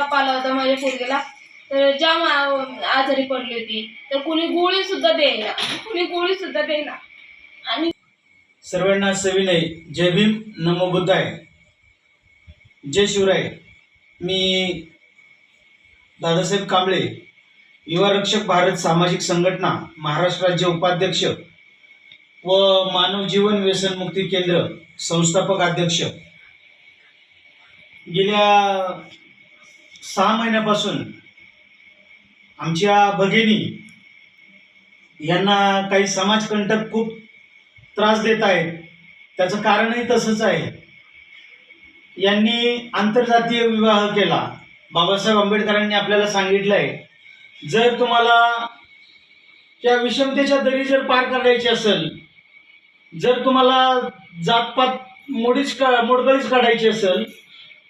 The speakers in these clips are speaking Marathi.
ताप आला होता माझ्या पोरगेला तर जाम आजारी पडली होती तर कुणी गोळी सुद्धा देईना कुणी गोळी सुद्धा देईना. आणि सर्वांना सविनय. जय भीम. नमो बुद्धाय. जय शिवराय. मी दादासाहेब कांबळे युवा रक्षक भारत सामाजिक संघटना महाराष्ट्र राज्य उपाध्यक्ष व मानव जीवन व्यसनमुक्ती केंद्र संस्थापक अध्यक्ष. गेल्या सहा महिन्यापासून आमच्या भगिनी यांना काही समाजकंटक खूप त्रास देत आहेत. त्याचं कारणही तसंच आहे. यांनी आंतरजातीय विवाह केला. बाबासाहेब आंबेडकरांनी आपल्याला सांगितलं आहे जर तुम्हाला त्या विषमतेच्या दरी जर पार करायची असेल जर तुम्हाला जातपात मोडीच का मोडकळीच काढायची असेल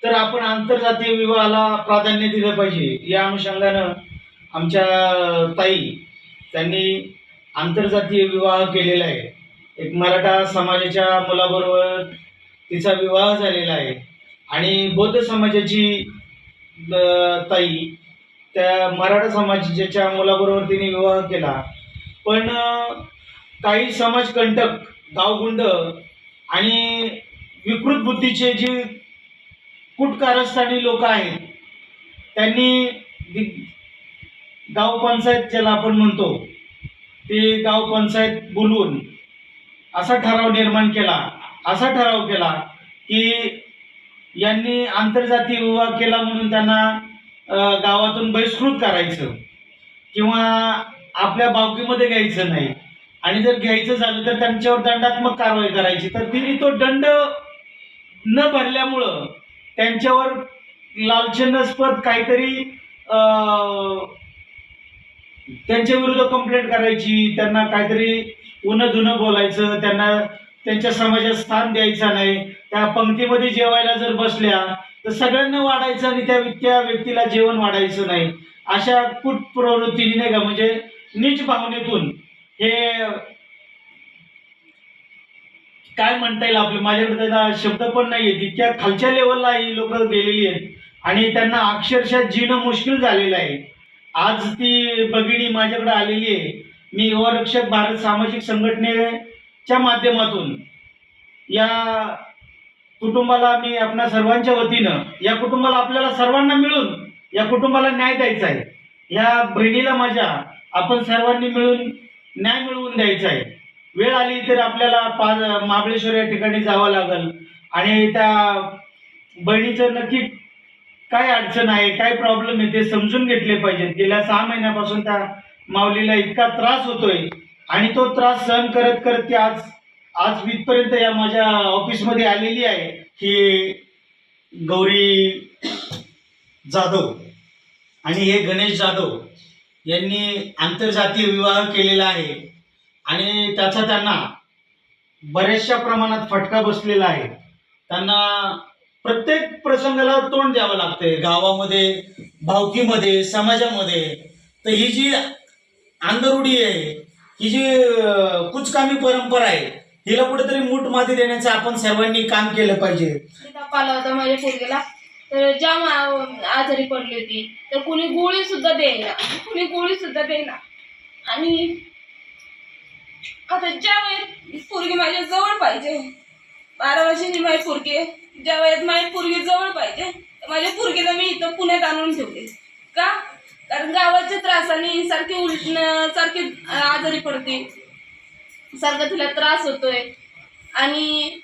तर आपण आंतरजातीय विवाहाला प्राधान्य दिलं पाहिजे. या अनुषंगानं आमच्या ताई त्यांनी आंतरजातीय विवाह केलेला आहे. एक मराठा समाजाच्या मुलाबरोबर तिचा विवाह झालेला आहे. आणि बौद्ध समाजाची ताई त्या मराठा समाजाच्या मुलाबरोबर तिने विवाह केला. पण काही समाजकंटक गावगुंड आणि विकृत बुद्धीचे जे कुटकारस्थानी लोक आहेत. त्यांनी दि- गाव पंचायत ज्याला आपण म्हणतो ते गाव पंचायत बोलवून असा ठराव निर्माण केला. असा ठराव केला की यांनी आंतरजातीय विवाह केला म्हणून त्यांना गावातून बहिष्कृत करायचं किंवा आपल्या बावकीमध्ये घ्यायचं नाही. आणि जर घ्यायचं झालं तर त्यांच्यावर दंडात्मक कारवाई करायची. तर तिने तो दंड न भरल्यामुळं त्यांच्यावर लालचनास्पद काहीतरी त्यांच्या विरुद्ध कंप्लेंट करायची त्यांना काहीतरी उन्ह धुनं बोलायचं त्यांना त्यांच्या समाजात स्थान द्यायचं नाही त्या पंक्तीमध्ये जेवायला जर बसल्या तर सगळ्यांना वाढायचं आणि त्या त्या व्यक्तीला जेवण वाढायचं नाही. अशा कुट प्रवृत्तीने नाही का म्हणजे नीच भावनेतून हे काय म्हणता येईल आपलं? माझ्याकडे त्याचा शब्द पण नाही आहेत तितक्या खालच्या लेवलला ही लोक गेलेली आहेत. आणि त्यांना अक्षरशः जीणं मुश्किल झालेलं आहे. आज ती भगिनी माझ्याकडे आलेली आहे. मी युवा रक्षक भारत सामाजिक संघटनेच्या माध्यमातून या कुटुंबाला मी आपल्या सर्वांच्या वतीनं या कुटुंबाला आपल्याला सर्वांना मिळून या कुटुंबाला न्याय द्यायचा आहे. या बहिणीला माझ्या आपण सर्वांनी मिळून न्याय मिळवून द्यायचा आहे. वेळ आली तर आपल्याला पा महाबळेश्वर या ठिकाणी जावं लागेल. आणि त्या बहिणीचं नक्की काय अडचण आहे काय प्रॉब्लेम आहे ते समजून घेतले पाहिजेत. गेल्या सहा महिन्यापासून त्या माऊलीला इतका त्रास होतोय आणि तो त्रास सहन करत करत ती आज आज इथपर्यंत या माझ्या ऑफिसमध्ये आलेली आहे ही गौरी जाधव आणि हे गणेश जाधव यांनी आंतरजातीय विवाह केलेला आहे. आणि त्याचा त्यांना बऱ्याचशा प्रमाणात फटका बसलेला आहे. त्यांना प्रत्येक प्रसंगाला तोंड द्यावं लागतंय. गावामध्ये भावकीमध्ये समाजामध्ये. तर ही जी आंधरुडी आहे ही जी कुचकामी परंपरा आहे हिला कुठेतरी मूठ माती देण्याचं आपण सर्वांनी काम केलं पाहिजे. ताप आला होता माझ्या तर जाम आ- आजारी पडली होती तर कुणी गोळी सुद्धा देईना. कुणी गोळी सुद्धा देईना. आणि आता ज्या वेळेत पोरगी माझ्या जवळ पाहिजे. बारा वर्षाची माझी पोरगी आहे. ज्या वेळेत माझी पोरगी जवळ पाहिजे माझ्या पोरगीला मी इथं पुण्यात आणून ठेवले का? कारण गावाच्या त्रासाने सारखी उलट सारखी आजारी पडते. सारखा तिला त्रास होतोय. आणि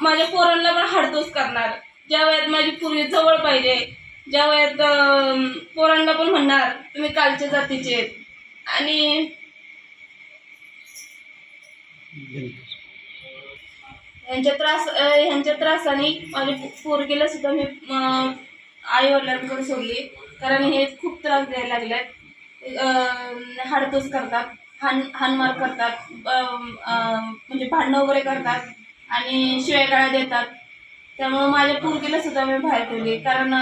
माझ्या पोरांना पण हाडतोस करणार. ज्या वयात माझी पूर्वी जवळ पाहिजे ज्या वयात पोरांना पण म्हणणार तुम्ही कालच्या जातीचे आणि यांच्या त्रास ह्यांच्या त्रासाने माझ्या पोरगीला सुद्धा मी आई वडिलांकडे सोडली. कारण हे खूप त्रास द्यायला लागल्यात हाडतोस करतात हान हानमार करतात म्हणजे भांडणं वगैरे करतात आणि शिवेगाळ्या देतात. त्यामुळं माझ्या पोरगीला सुद्धा मी बाहेर ठेवली. कारण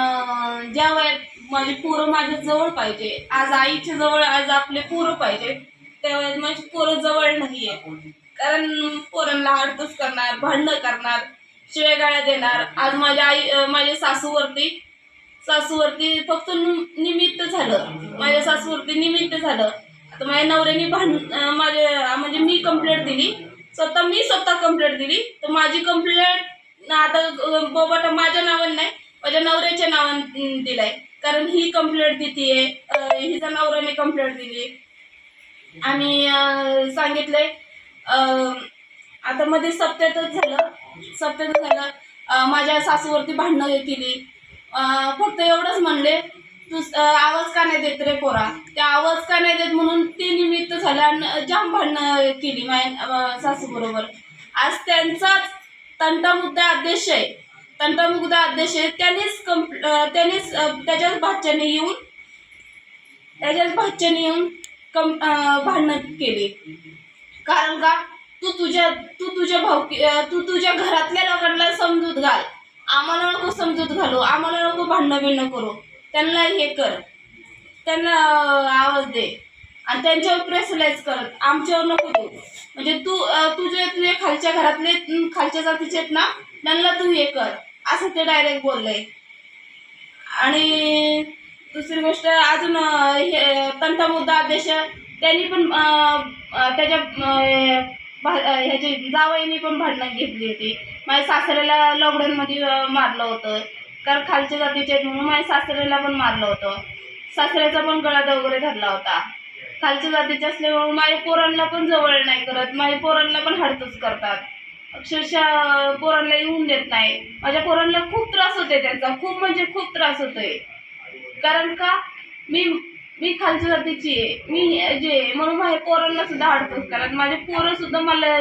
ज्या वयात माझे पोरं माझ्या जवळ पाहिजे आज आईच्या जवळ आज आपले पोरं पाहिजे त्या वयात माझी पोरं जवळ नाही आहे कारण पोरांना हाडतूस करणार भांडणं करणार शिवेगाळ्या देणार. आज माझ्या आई माझ्या सासूवरती सासूवरती फक्त निमित्त झालं. माझ्या सासूवरती निमित्त झालं. आता माझ्या नवऱ्याने भांड माझ्या म्हणजे मी कंप्लेंट दिली. स्वतः मी स्वतः कंप्लेंट दिली. तर माझी कंप्लेंट आता अं, बोबाटा माझ्या नावाने नाही माझ्या नवऱ्याच्या नावाने दिलाय. कारण ही कंप्लेंट देतीये हिचा नवऱ्याने कंप्लेंट दिली. आणि सांगितलंय आता मध्ये सप्त्यातच झालं. सप्त्यातच झालं. माझ्या सासूवरती भांडणं केली फक्त एवढंच म्हणले तू आवाज का नाही देत रे पोरा? त्या आवाज का नाही देत म्हणून ते निमित्त झालं आणि जाम भांडणं केली माझ्या सासू बरोबर आज त्यांचाच तंटा मुद्दा अध्यक्ष आहे. तंटा मुद्दा अध्यक्ष आहे. त्यानेच कंप त्यानेच त्याच्याच भाच्याने येऊन त्याच्याच भाच्याने येऊन कम भांडणं केली. कारण का? तू तुझ्या तू तुझ्या भाऊ तू तुझ्या घरातल्या लोकांना समजूत घाल. आम्हाला नको समजूत घालू. आम्हाला नको भांडणं बिणणं करू. त्यांना हे कर. त्यांना आवाज दे. आणि त्यांच्यावर प्रेसलाइज करत. आमच्यावर नको देऊ म्हणजे तू तुझे तुझे खालच्या घरातले खालच्या जातीचे आहेत ना त्यांना तू हे कर. असं ते डायरेक्ट बोललंय आणि दुसरी गोष्ट अजून हे तंटा मुद्दा अध्यक्ष त्यांनी पण त्याच्या भा- ह्याची जावईने पण भांडणं घेतली होती. माझ्या सासऱ्याला लॉकडाऊनमध्ये मारलं होतं. कारण खालच्या जातीचे आहेत म्हणून माझ्या सासऱ्याला पण मारलं होतं. सासऱ्याचा पण गळा वगैरे धरला होता. खालच्या जातीचे असल्यामुळे माझ्या पोरांना पण जवळ नाही करत. माझ्या पोरांना पण हडतूच करतात. अक्षरशः पोरांना येऊन देत नाही. माझ्या पोरांना खूप त्रास होते त्यांचा. खूप म्हणजे खूप त्रास होतोय. कारण का? मी मी खालच्या जातीची आहे. मी जे आहे, म्हणून माझ्या पोरांना सुद्धा हडतूच कारण माझे पोरं सुद्धा मला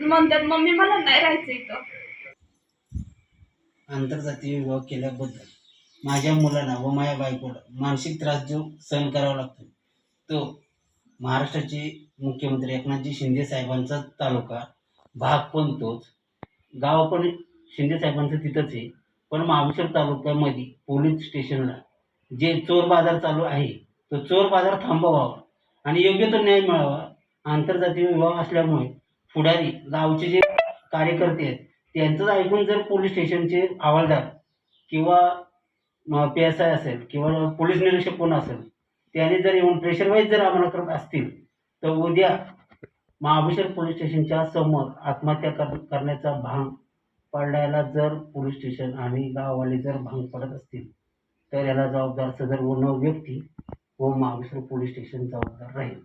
म्हणतात मम्मी मला नाही राहायचं इथं. आंतरजातीय विवाह केल्याबद्दल माझ्या मुलांना व माझ्या बायकोला मानसिक त्रास जो सहन करावा लागतो. तो महाराष्ट्राचे मुख्यमंत्री एकनाथजी शिंदे साहेबांचा तालुका भाग पण तोच. गाव पण शिंदे साहेबांचं तिथंच आहे. पण महाबळेश्वर तालुक्यामध्ये पोलीस स्टेशनला जे चोर बाजार चालू आहे तो चोर बाजार थांबवावा आणि योग्य तो न्याय मिळावा. आंतरजातीय विवाह असल्यामुळे पुढारी गावचे जे कार्यकर्ते आहेत त्यांचंच ऐकून जर पोलीस स्टेशनचे हवालदार किंवा पी एस आय असेल किंवा पोलीस निरीक्षक कोण असेल त्याने जर येऊन प्रेशरवाईज जर आम्हाला करत असतील तर उद्या महाबळेश्वर पोलीस स्टेशनच्या समोर आत्महत्या कर करण्याचा भांग पाडण्याला जर पोलीस स्टेशन आणि गाववाले जर भांग पडत असतील तर याला जबाबदार सदर वन व्यक्ती व महाबळेश्वर पोलीस स्टेशन जबाबदार राहील.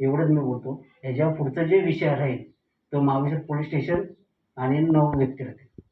एवढंच मी बोलतो. ह्याच्या पुढचा जे विषय राहील तो महाबळेश्वर पोलीस स्टेशन आणि नऊ व्यक्ती राहतील.